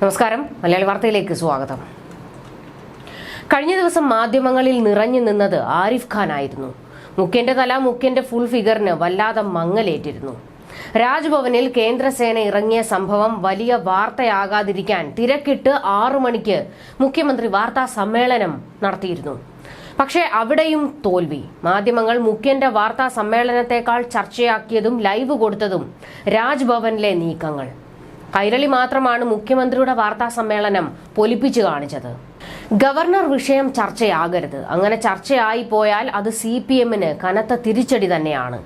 നമസ്കാരം. മലയാളി വാർത്തയിലേക്ക് സ്വാഗതം. കഴിഞ്ഞ ദിവസം മാധ്യമങ്ങളിൽ നിറഞ്ഞു നിന്നത് ആരിഫ് ഖാൻ ആയിരുന്നു മുഖ്യന്റെ തല മുഖ്യന്റെ ഫുൾ ഫിഗറിന് വല്ലാതെ മങ്ങലേറ്റിരുന്നു. രാജ്ഭവനിൽ കേന്ദ്രസേന ഇറങ്ങിയ സംഭവം വലിയ വാർത്തയാകാതിരിക്കാൻ തിരക്കിട്ട് ആറു മണിക്ക് മുഖ്യമന്ത്രി വാർത്താ സമ്മേളനം നടത്തിയിരുന്നു. പക്ഷേ അവിടെയും തോൽവി. മാധ്യമങ്ങൾ മുഖ്യന്റെ വാർത്താ സമ്മേളനത്തെക്കാൾ ചർച്ചയാക്കിയതും ലൈവ് കൊടുത്തതും രാജ്ഭവനിലെ നീക്കങ്ങൾ. കൈരളി മാത്രമാണ് മുഖ്യമന്ത്രിയുടെ വാർത്താ സമ്മേളനം പൊലിപ്പിച്ചു കാണിച്ചത്. ഗവർണർ വിഷയം ചർച്ചയാകരുത്. അങ്ങനെ ചർച്ചയായി പോയാൽ അത് സി പി എമ്മിന് കനത്ത തിരിച്ചടി തന്നെയാണ്.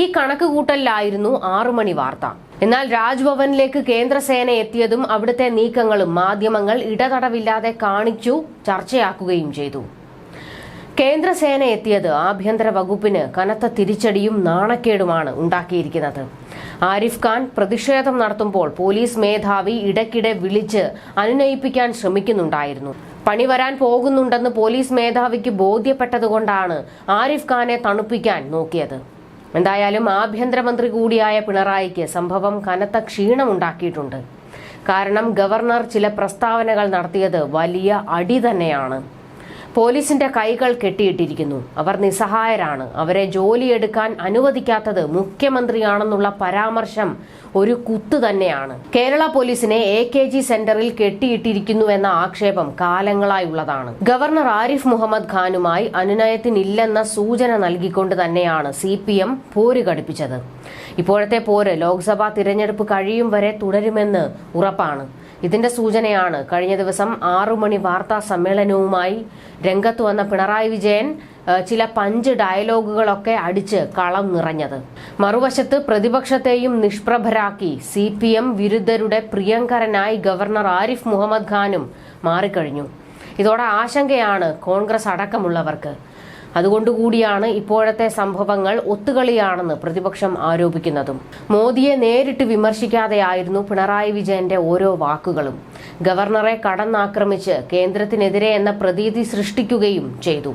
ഈ കണക്കുകൂട്ടലിലായിരുന്നു ആറുമണി വാർത്ത. എന്നാൽ രാജ്ഭവനിലേക്ക് കേന്ദ്രസേന എത്തിയതും അവിടുത്തെ നീക്കങ്ങളും മാധ്യമങ്ങൾ ഇടതടവില്ലാതെ കാണിച്ചു ചർച്ചയാക്കുകയും ചെയ്തു. കേന്ദ്രസേന എത്തിയത് ആഭ്യന്തര വകുപ്പിന് കനത്ത തിരിച്ചടിയും നാണക്കേടുമാണ് ഉണ്ടാക്കിയിരിക്കുന്നത്. ആരിഫ് ഖാൻ പ്രതിഷേധം നടത്തുമ്പോൾ പോലീസ് മേധാവി ഇടയ്ക്കിടെ വിളിച്ച് അനുനയിപ്പിക്കാൻ ശ്രമിക്കുന്നുണ്ടായിരുന്നു. പണി വരാൻ പോകുന്നുണ്ടെന്ന് പോലീസ് മേധാവിക്ക് ബോധ്യപ്പെട്ടതുകൊണ്ടാണ് ആരിഫ് ഖാനെ തണുപ്പിക്കാൻ നോക്കിയത്. എന്തായാലും ആഭ്യന്തരമന്ത്രി കൂടിയായ പിണറായിക്ക് സംഭവം കനത്ത ക്ഷീണമുണ്ടാക്കിയിട്ടുണ്ട്. കാരണം ഗവർണർ ചില പ്രസ്താവനകൾ നടത്തിയത് വലിയ അടി തന്നെയാണ്. പോലീസിന്റെ കൈകൾ കെട്ടിയിട്ടിരിക്കുന്നു. അവർ നിസ്സഹായരാണ്. അവരെ ജോലിയെടുക്കാൻ അനുവദിക്കാത്തത് മുഖ്യമന്ത്രിയാണെന്നുള്ള പരാമർശം ഒരു കുത്ത് തന്നെയാണ്. കേരള പോലീസിനെ എ കെ ജി സെന്ററിൽ കെട്ടിയിട്ടിരിക്കുന്നു എന്ന ആക്ഷേപം കാലങ്ങളായുള്ളതാണ് ഗവർണർ ആരിഫ് മുഹമ്മദ് ഖാനുമായി അനുനയത്തിനില്ലെന്ന സൂചന നൽകിക്കൊണ്ട് തന്നെയാണ് സി പി എം പോര് ഘടിപ്പിച്ചത് ഇപ്പോഴത്തെ പോര് ലോക്സഭാ തിരഞ്ഞെടുപ്പ് കഴിയും വരെ തുടരുമെന്ന് ഉറപ്പാണ്. ഇതിന്റെ സൂചനയാണ്. കഴിഞ്ഞ ദിവസം ആറു മണി വാർത്താ സമ്മേളനവുമായി രംഗത്ത് വന്ന പിണറായി വിജയൻ ചില പഞ്ച് ഡയലോഗുകളൊക്കെ അടിച്ച് കളം നിറഞ്ഞത് മറുവശത്ത് പ്രതിപക്ഷത്തെയും നിഷ്പ്രഭരാക്കി സി പി എം വിരുദ്ധരുടെ പ്രിയങ്കരനായി ഗവർണർ ആരിഫ് മുഹമ്മദ് ഖാനും മാറിക്കഴിഞ്ഞു. ഇതോടെ ആശങ്കയാണ് കോൺഗ്രസ് അടക്കമുള്ളവർക്ക്. അതുകൊണ്ടുകൂടിയാണ് ഇപ്പോഴത്തെ സംഭവങ്ങൾ ഒത്തുകളിയാണെന്ന് പ്രതിപക്ഷം ആരോപിക്കുന്നതും. മോദിയെ നേരിട്ട് വിമർശിക്കാതെയായിരുന്നു പിണറായി വിജയന്റെ ഓരോ വാക്കുകളും. ഗവർണറെ കടന്നാക്രമിച്ച് കേന്ദ്രത്തിനെതിരെ എന്ന പ്രതീതി സൃഷ്ടിക്കുകയും ചെയ്തു.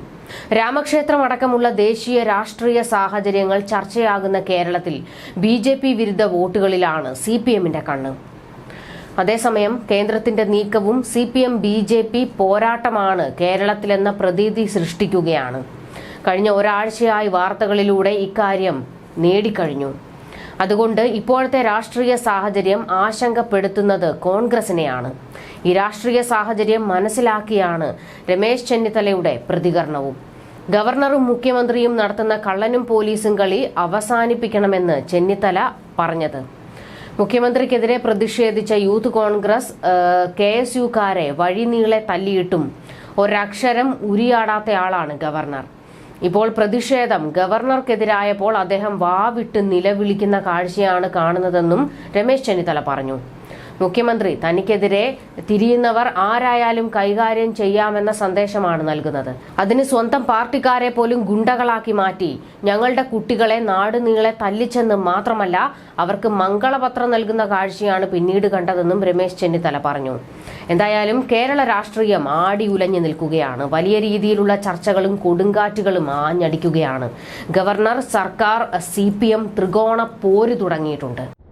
രാമക്ഷേത്രം അടക്കമുള്ള ദേശീയ രാഷ്ട്രീയ സാഹചര്യങ്ങൾ ചർച്ചയാകുന്ന കേരളത്തിൽ ബി ജെ പി വിരുദ്ധ വോട്ടുകളിലാണ് സി പി എമ്മിന്റെ കണ്ണ്. അതേസമയം കേന്ദ്രത്തിന്റെ നീക്കവും C P M B J P പോരാട്ടമാണ് കേരളത്തിലെന്ന പ്രതീതി സൃഷ്ടിക്കുകയാണ്. കഴിഞ്ഞ ഒരാഴ്ചയായി വാർത്തകളിലൂടെ ഇക്കാര്യം നേടിക്കഴിഞ്ഞു. അതുകൊണ്ട് ഇപ്പോഴത്തെ രാഷ്ട്രീയ സാഹചര്യം ആശങ്കപ്പെടുത്തുന്നത് കോൺഗ്രസിനെയാണ്. ഈ രാഷ്ട്രീയ സാഹചര്യം മനസ്സിലാക്കിയാണ് രമേശ് ചെന്നിത്തലയുടെ പ്രതികരണവും. ഗവർണറും മുഖ്യമന്ത്രിയും നടത്തുന്ന കള്ളനും പോലീസും കളി അവസാനിപ്പിക്കണമെന്ന് ചെന്നിത്തല പറഞ്ഞത്. മുഖ്യമന്ത്രിക്കെതിരെ പ്രതിഷേധിച്ച യൂത്ത് കോൺഗ്രസ് കെ എസ് യുക്കാരെ വഴിനീളെ തല്ലിയിട്ടും ഒരക്ഷരം ഉരിയാടാത്തയാളാണ് ഗവർണർ. ഇപ്പോൾ പ്രതിഷേധം. ഗവർണർക്കെതിരായപ്പോൾ അദ്ദേഹം വാവിട്ട് നിലവിളിക്കുന്ന കാഴ്ചയാണ് കാണുന്നതെന്നും രമേശ് ചെന്നിത്തല പറഞ്ഞു. മുഖ്യമന്ത്രി തനിക്കെതിരെ തിരിയുന്നവർ ആരായാലും കൈകാര്യം ചെയ്യാമെന്ന സന്ദേശമാണ് നൽകുന്നത്. അതിന് സ്വന്തം പാർട്ടിക്കാരെ പോലും ഗുണ്ടകളാക്കി മാറ്റി. ഞങ്ങളുടെ കുട്ടികളെ നാടുനീളെ തല്ലിച്ചെന്ന് മാത്രമല്ല അവർക്ക് മംഗളപത്രം നൽകുന്ന കാഴ്ചയാണ് പിന്നീട് കണ്ടതെന്നും രമേശ് ചെന്നിത്തല പറഞ്ഞു. എന്തായാലും കേരള രാഷ്ട്രീയം ആടി ഉലഞ്ഞു നിൽക്കുകയാണ്. വലിയ രീതിയിലുള്ള ചർച്ചകളും കൊടുങ്കാറ്റുകളും ആഞ്ഞടിക്കുകയാണ്. ഗവർണർ സർക്കാർ സി ത്രികോണ പോര് തുടങ്ങിയിട്ടുണ്ട്.